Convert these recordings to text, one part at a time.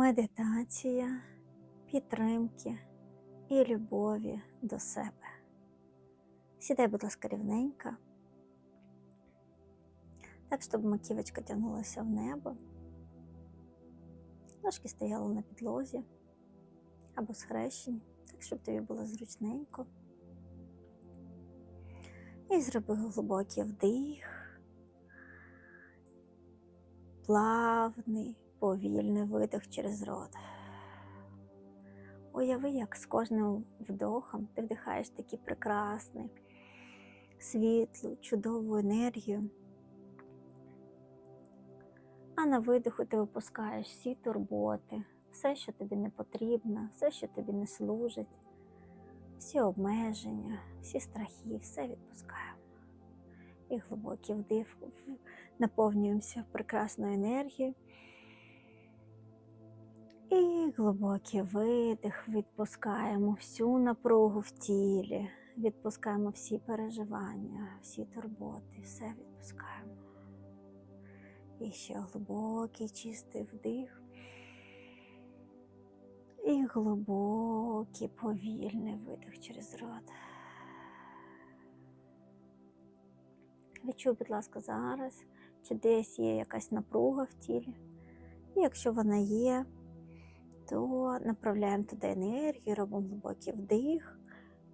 медитація, підтримки і любові до себе. Сідай, будь ласка, рівненько, так, щоб маківочка тягнулася в небо, ножки стояли на підлозі або схрещені, так, щоб тобі було зручненько. І зроби глибокий вдих, плавний, повільний видих через рот. Уяви, як з кожним вдохом ти вдихаєш такий прекрасний, світлу, чудову енергію. А на видиху ти випускаєш всі турботи, все, що тобі не потрібно, все, що тобі не служить, всі обмеження, всі страхи, все відпускаємо. І глибокий вдих, наповнюємося прекрасною енергією. І глибокий видих, відпускаємо всю напругу в тілі, відпускаємо всі переживання, всі турботи, все відпускаємо. І ще глибокий чистий вдих. І глибокий повільний видих через рот. Відчуй, будь ласка, зараз, чи десь є якась напруга в тілі. І якщо вона є, то направляємо туди енергію, робимо глибокий вдих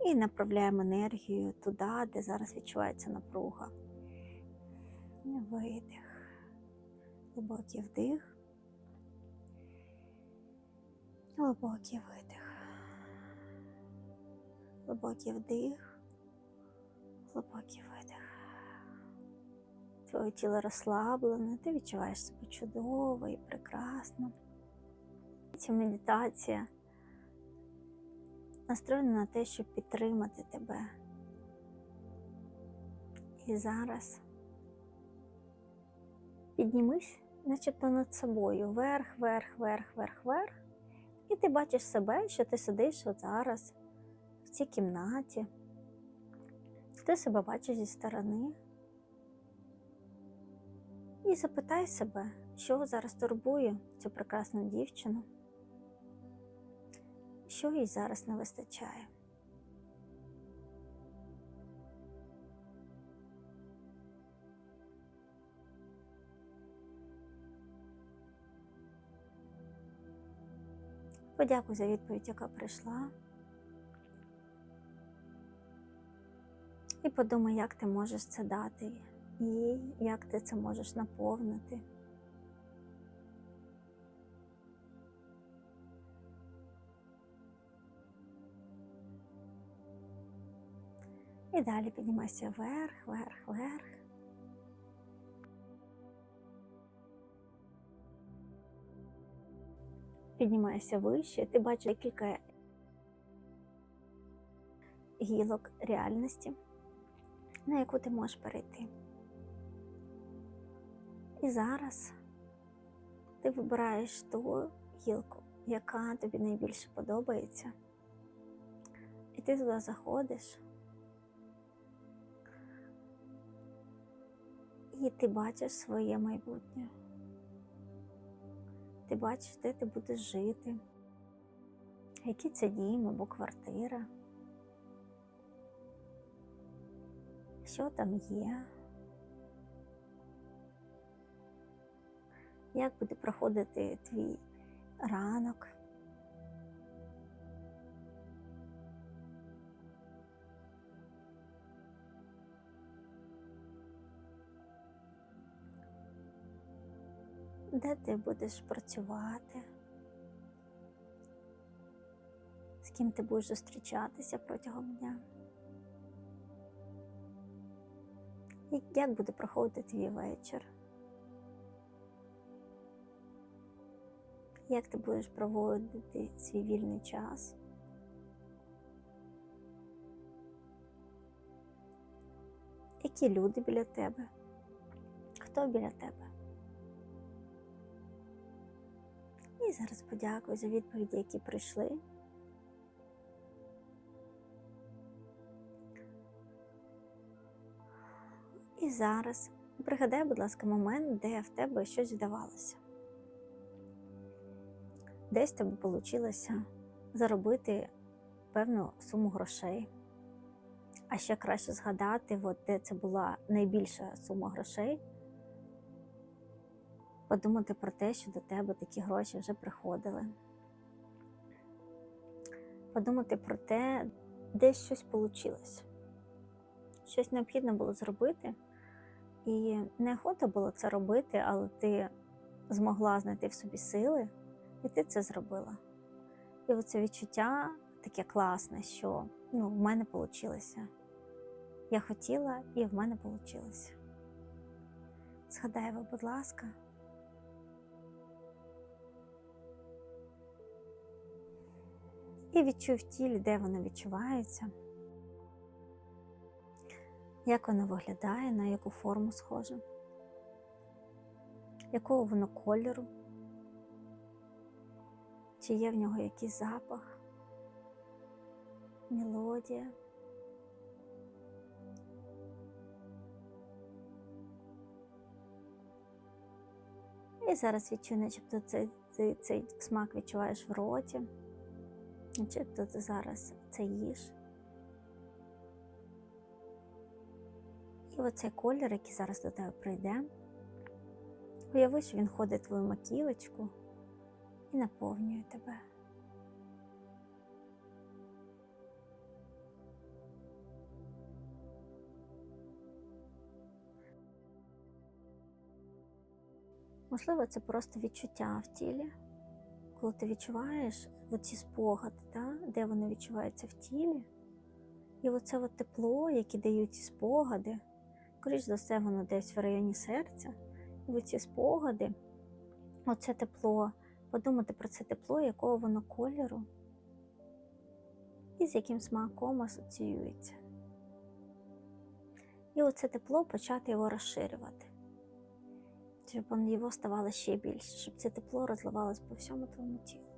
і направляємо енергію туди, де зараз відчувається напруга. Видих. Глибокий вдих. Глибокий видих. Глибокий вдих. Глибокий видих. Твоє тіло розслаблене, ти відчуваєш себе чудово і прекрасно. Ця медитація настроєна на те, щоб підтримати тебе. І зараз піднімись, начебто над собою, вверх, вверх, вверх, вверх, вверх. І ти бачиш себе, що ти сидиш от зараз в цій кімнаті. Ти себе бачиш зі сторони. І запитай себе, що зараз турбує цю прекрасну дівчину, що їй зараз не вистачає. Подякуй за відповідь, яка прийшла. І подумай, як ти можеш це дати і як ти це можеш наповнити. І далі піднімайся вверх, вверх, вверх. Піднімайся вище, ти бачиш кілька гілок реальності, на яку ти можеш перейти. І зараз ти вибираєш ту гілку, яка тобі найбільше подобається. І ти туди заходиш. І ти бачиш своє майбутнє. Ти бачиш, де ти будеш жити, який це дім або квартира, що там є. як буде проходити твій ранок. Де ти будеш працювати, з ким ти будеш зустрічатися протягом дня? Як буде проходити твій вечір? як ти будеш проводити свій вільний час. Які люди біля тебе? Хто біля тебе? І зараз подякую за відповіді, які прийшли. І зараз пригадай, будь ласка, момент, де в тебе щось вдавалося. десь в тебе вийшло заробити певну суму грошей. А ще краще згадати, от де це була найбільша сума грошей, подумати про те, що до тебе такі гроші вже приходили. Подумати про те, де щось вийшло. Щось необхідно було зробити, і неохота було це робити, але ти змогла знайти в собі сили, і ти це зробила. І оце відчуття таке класне, що ну, в мене вийшло. Я хотіла, і в мене вийшло. Згадай ви, будь ласка. І відчуй в тілі, де воно відчувається, як воно виглядає, на яку форму схоже, якого воно кольору, чи є в нього якийсь запах, мелодія. І зараз відчуй, начебто цей, цей, цей смак відчуваєш в роті, начебто ти зараз це їш. І оцей колір, який зараз до тебе прийде, уяви, що він ходить в твою маківочку і наповнює тебе. Можливо, це просто відчуття в тілі, коли ти відчуваєш оці спогади, да, де вони відчуваються в тілі. І оце от тепло, яке дають ці спогади, скоріш за все, воно десь в районі серця. І оці спогади, оце тепло, подумати про це тепло, якого воно кольору, і з яким смаком асоціюється. І оце тепло почати його розширювати щоб його ставало ще більше, щоб це тепло розливалось по всьому твоєму тілу.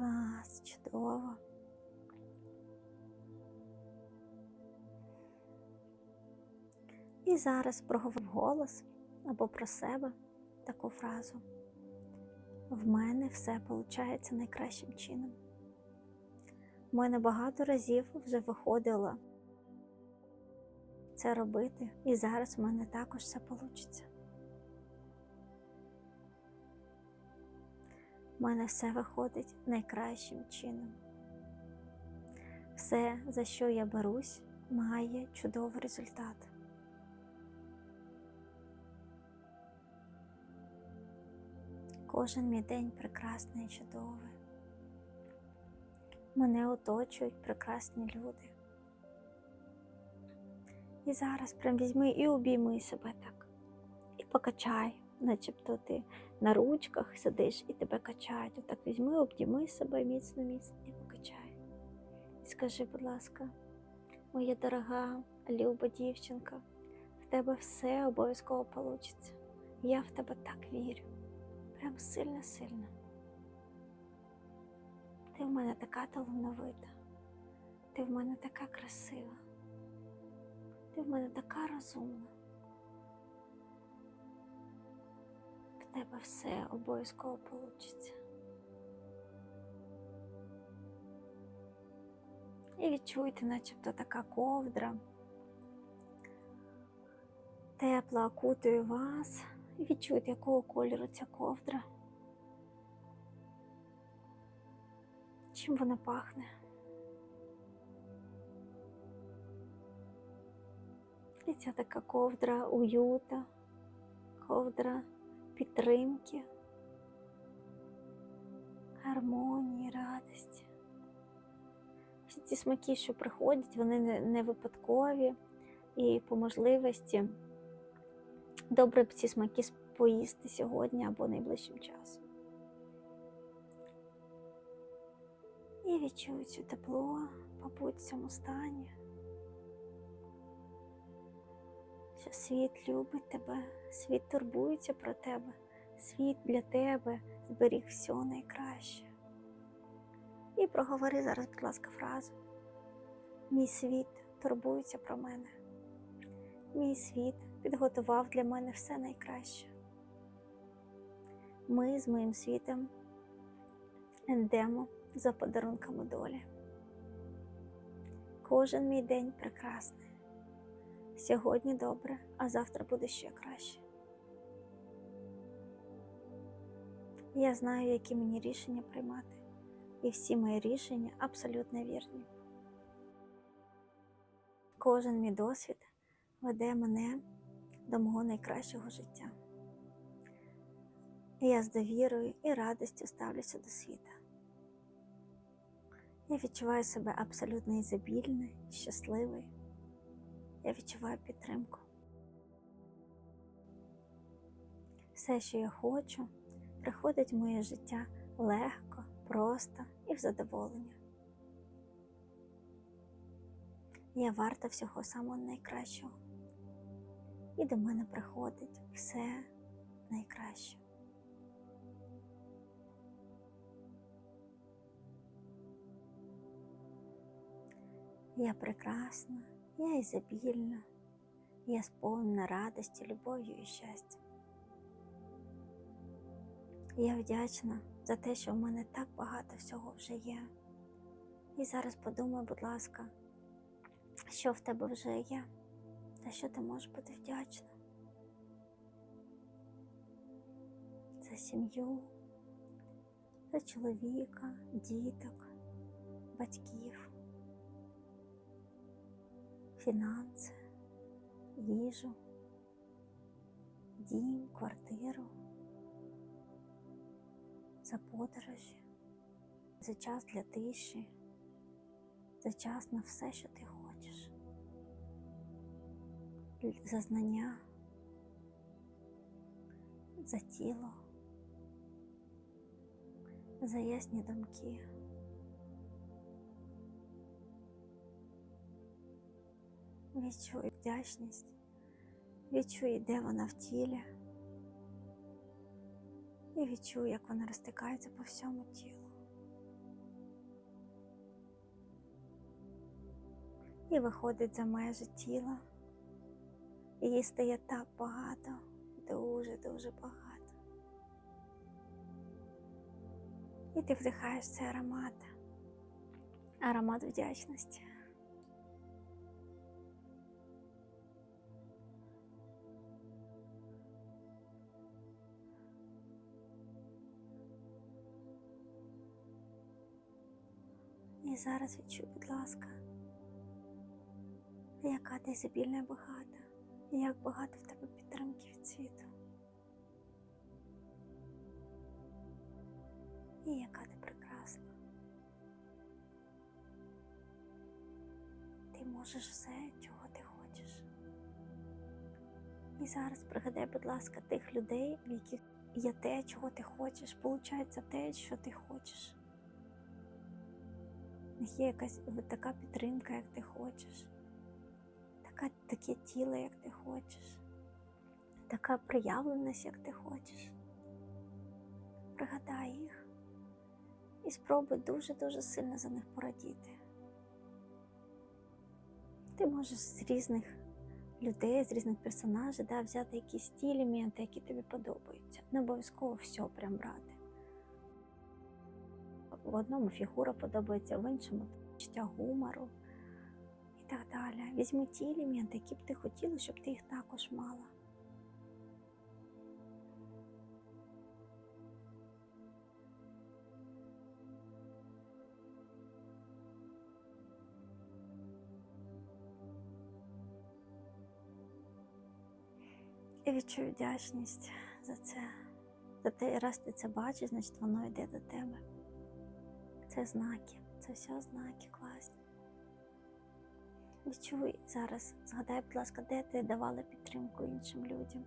Клас, чудово. І зараз проговорив голос або про себе таку фразу. В мене все виходить найкращим чином. У мене багато разів вже виходило це робити, і зараз в мене також все вийде. У мене все виходить найкращим чином. Все, за що я берусь, має чудовий результат. Кожен мій день прекрасний і чудовий. Мене оточують прекрасні люди. І зараз прям візьми і обійми себе так. І покачай, начебто ти на ручках сидиш і тебе качають. Отак візьми, обійми себе міцно, міцно і покачай. І скажи, будь ласка, моя дорога, люба дівчинка, в тебе все обов'язково вийде. Я в тебе так вірю прям сильно-сильно. Ти в мене така талановита, ти в мене така красива, ти в мене така розумна. Тебе все обов'язково вийде. І відчуйте, начебто така ковдра, тепла окутує вас. І відчуйте, якого кольору ця ковдра. Чим вона пахне? І ця така ковдра уюта, ковдра підтримки, гармонії, радості. Всі ці смаки, що приходять, вони не випадкові і по можливості. Добре б ці смаки поїсти сьогодні або найближчим часом. І відчуй цю тепло, побудь в цьому стані, що світ любить тебе, світ турбується про тебе, світ для тебе зберіг все найкраще. І проговори зараз, будь ласка, фразу. Мій світ турбується про мене. Мій світ підготував для мене все найкраще. Ми з моїм світом йдемо за подарунками долі. Кожен мій день прекрасний. Сьогодні добре, а завтра буде ще краще. Я знаю, які мені рішення приймати, і всі мої рішення абсолютно вірні. Кожен мій досвід веде мене до мого найкращого життя. Я з довірою і радістю ставлюся до світа. Я відчуваю себе абсолютно ізобільною, щасливою. Я відчуваю підтримку. Все, що я хочу, приходить в моє життя легко, просто і в задоволення. Я варта всього самого найкращого. І до мене приходить все найкраще. Я прекрасна, я ізобільна, я сповнена радості, любов'ю і щастям. Я вдячна за те, що в мене так багато всього вже є. І зараз подумай, будь ласка, що в тебе вже є, за що ти можеш бути вдячна. За сім'ю, за чоловіка, діток, батьків, фінанси, їжу, дім, квартиру, за подорожі, за час для тиші, за час на все, що ти хочеш, за знання, за тіло, за ясні думки. Відчуй вдячність, відчуй, де вона в тілі, і відчуй, як вона розтикається по всьому тілу. І виходить за межі тіла. І їй стає так багато, дуже-дуже багато. І ти вдихаєш цей аромат, аромат вдячності. Зараз відчуй, будь ласка, яка ти ізобільна і багата, і як багато в тебе підтримки від світу. І яка ти прекрасна. Ти можеш все, чого ти хочеш. І зараз пригадай, будь ласка, тих людей, в яких є те, чого ти хочеш, получається те, що ти хочеш. Них є якась така підтримка, як ти хочеш, така, таке тіло, як ти хочеш, така проявленість, як ти хочеш. Пригадай їх і спробуй дуже-дуже сильно за них порадіти. Ти можеш з різних людей, з різних персонажів да, взяти якісь ті елементи, які тобі подобаються. Не обов'язково все прям брати. В одному фігура подобається, в іншому відчуття гумору і так далі. Візьми ті елементи, які б ти хотіла, щоб ти їх також мала. І відчуй вдячність за це. За те, раз ти це бачиш, значить воно йде до тебе. Це знаки, це все знаки класні. Відчуй зараз, згадай, будь ласка, де ти давала підтримку іншим людям,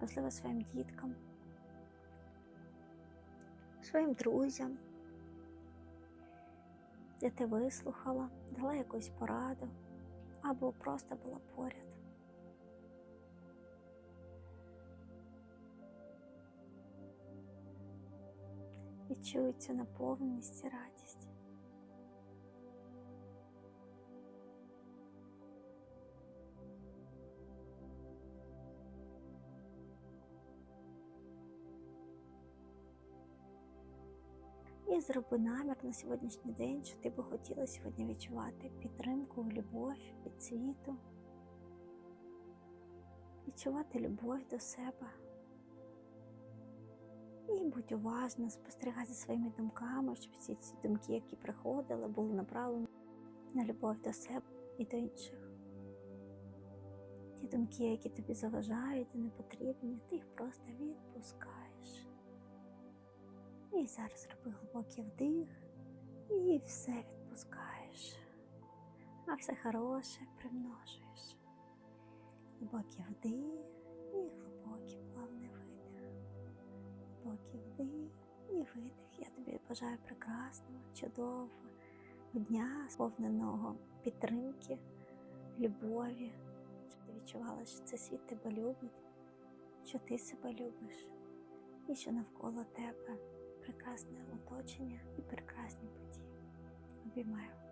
можливо, своїм діткам, своїм друзям, де ти вислухала, дала якусь пораду або просто була поряд. Відчуй цю наповненість і радість. І зроби намір на сьогоднішній день, що ти би хотіла сьогодні відчувати підтримку, любов від світу, відчувати любов до себе. І будь уважна, спостерігай за своїми думками, щоб всі ці думки, які приходили, були направлені на любов до себе і до інших. Ті думки, які тобі заважають і не потрібні, ти їх просто відпускаєш. І зараз роби глибокий вдих і все відпускаєш. А все хороше примножуєш. Глибокий вдих і глибокий. Глибокий вдих і видих. Я тобі бажаю прекрасного, чудового дня, сповненого підтримки, любові, щоб ти відчувала, що цей світ тебе любить, що ти себе любиш і що навколо тебе прекрасне оточення і прекрасні події. Обіймаю.